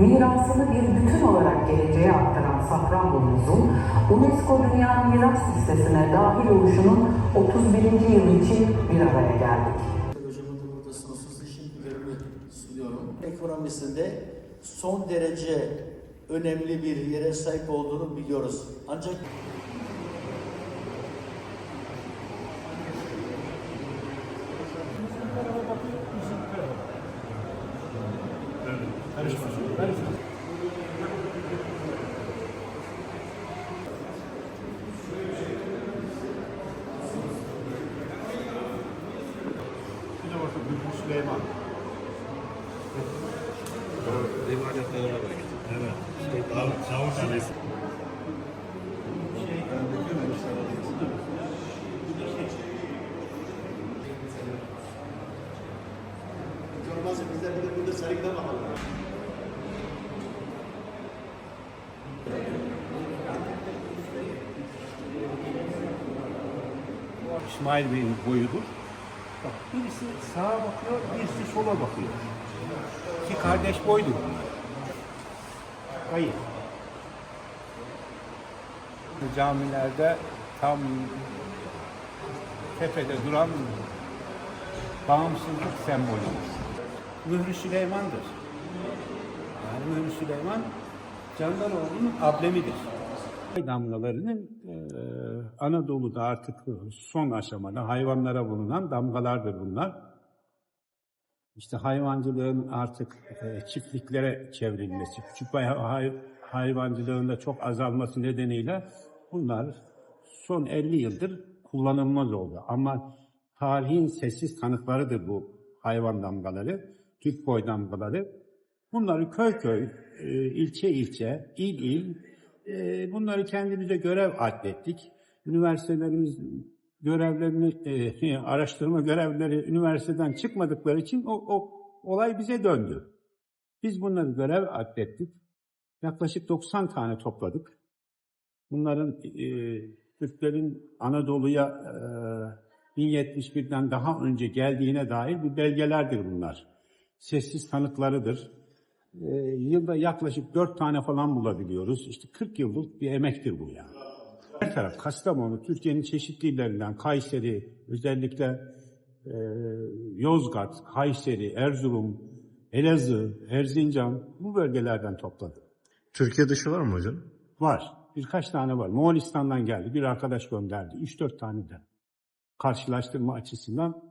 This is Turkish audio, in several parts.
mirasını bir bütün olarak geleceğe aktaran Safranbolu'muzun UNESCO Dünya Miras Listesi'ne dahil oluşunun 31. yılı için bir araya geldik. Hocamın da burada sonsuz teşekkürlerimi sunuyorum. Ekonomisinde son derece önemli bir yere sahip olduğunu biliyoruz. Ancak Bir de bakın Bülbül Süleyman. Rivayetlerine bak. Evet. İşte Davut Çavuş Annesi. İsmail Bey'in boyudur. Bak birisi sağa bakıyor, birisi sola bakıyor. İki kardeş boydur bunlar. Hayır. Camilerde tam tepede duran bağımsızlık sembolüdür. Mührü Süleyman'dır. Yani Mührü Süleyman Candanoğlu'nun ablemidir. Damgalarının eee, Anadolu'da artık son aşamada hayvanlara bulunan damgalardır bunlar. İşte hayvancılığın artık eee, çiftliklere çevrilmesi, küçük bay- hay- hayvancılığın da çok azalması nedeniyle bunlar son 50 yıldır kullanılmaz oldu. Ama tarihin sessiz tanıklarıdır bu hayvan damgaları, Türk boy damgaları. Bunları köy köy, e, ilçe ilçe, il il, e, bunları kendimize görev atlettik. Üniversitelerimiz görevlerini, e, araştırma görevleri üniversiteden çıkmadıkları için o, o olay bize döndü. Biz bunları görev atlettik. Yaklaşık 90 tane topladık. Bunların e, Türklerin Anadolu'ya e, 1071'den daha önce geldiğine dair bir belgelerdir bunlar. Sessiz tanıklarıdır. E, yılda yaklaşık 4 tane falan bulabiliyoruz. İşte 40 yıllık bir emektir bu yani. Her taraf Kastamonu, Türkiye'nin çeşitli illerinden, Kayseri, özellikle e, Yozgat, Kayseri, Erzurum, Elazığ, Erzincan bu bölgelerden topladık. Türkiye dışı var mı hocam? Var. Birkaç tane var. Moğolistan'dan geldi. Bir arkadaş gönderdi. 3-4 tane de. Karşılaştırma açısından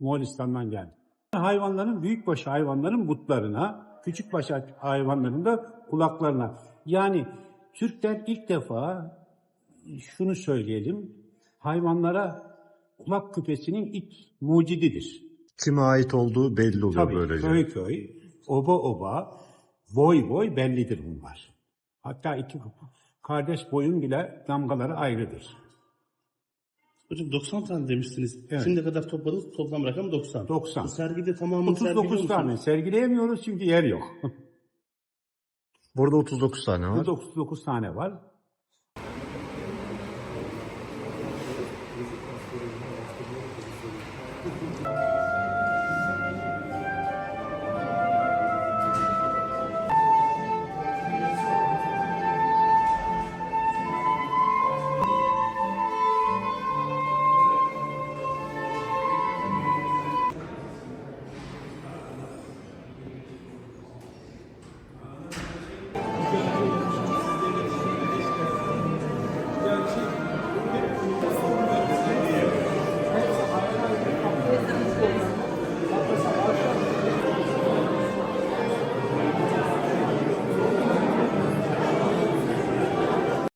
Moğolistan'dan geldi. Hayvanların, büyükbaş hayvanların butlarına, küçükbaş hayvanların da kulaklarına. Yani Türkler ilk defa şunu söyleyelim, hayvanlara kulak küpesinin ilk mucididir. Kime ait olduğu belli oluyor Tabii böylece. köy köy, oba oba, boy boy bellidir bunlar. Hatta iki kardeş boyun bile damgaları ayrıdır. Hocam 90 tane demiştiniz. Evet. Şimdiye kadar topladığınız toplam rakam 90. 90. Bu sergide tamamını sergiliyor 39 musunuz? tane sergileyemiyoruz çünkü yer yok. Burada 39 tane var. Burada 39 tane var.